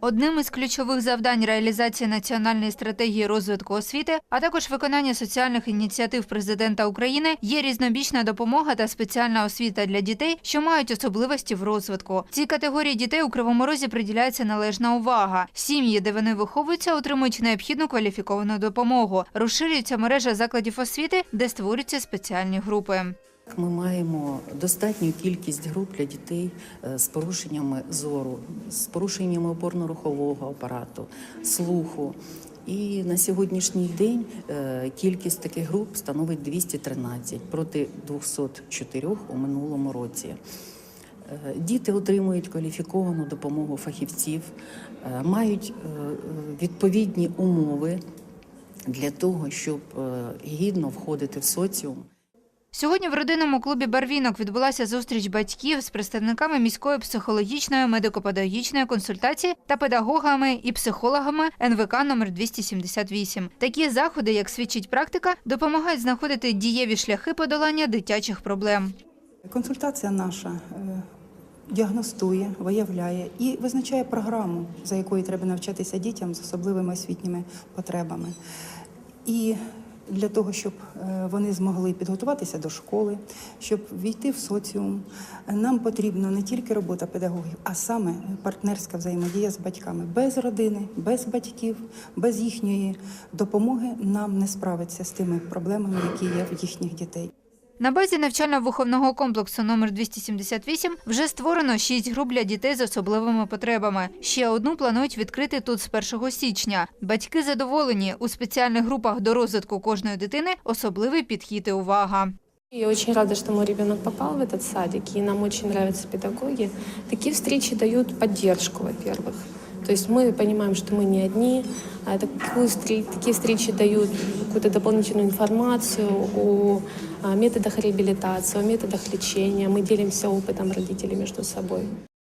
Одним із ключових завдань реалізації національної стратегії розвитку освіти, а також виконання соціальних ініціатив президента України є різнобічна допомога та спеціальна освіта для дітей, що мають особливості в розвитку. Цій категорії дітей у Кривому Розі приділяється належна увага. Сім'ї, де вони виховуються, отримують необхідну кваліфіковану допомогу. Розширюється мережа закладів освіти, де створюються спеціальні групи. Ми маємо достатню кількість груп для дітей е, з порушеннями зору, з порушеннями опорно-рухового апарату, слуху. І на сьогоднішній день е, кількість таких груп становить 213 проти 204 у минулому році. Е, Діти отримують кваліфіковану допомогу фахівців, мають відповідні умови для того, щоб гідно входити в соціум. Сьогодні в родинному клубі Барвінок відбулася зустріч батьків з представниками міської психологічної, медико-педагогічної консультації та педагогами і психологами НВК номер 278. Такі заходи, як свідчить практика, допомагають знаходити дієві шляхи подолання дитячих проблем. Консультація наша е, діагностує, виявляє і визначає програму, за якою треба навчатися дітям з особливими освітніми потребами. І для того, щоб е, вони змогли підготуватися до школи, щоб війти в соціум, нам потрібна не тільки робота педагогів, а саме партнерська взаємодія з батьками. Без родини, без батьків, без їхньої допомоги нам не справитися з тими проблемами, які є в їхніх дітей. На базі навчально-виховного комплексу номер 278 вже створено шість груп для дітей з особливими потребами. Ще одну планують відкрити тут з 1 січня. Батьки задоволені у спеціальних групах до розвитку кожної дитини особливий підхід і увага. Я очень рада, что мой ребенок попал в этот садик, и нам очень нравятся педагоги. Такие встречи дают поддержку, во-первых. То есть мы понимаем, что мы не одни. А такую встре- такие встречи дают какую-то дополнительную информацию о а, методах реабилитации, о методах лечения. Мы делимся опытом родителей между собой.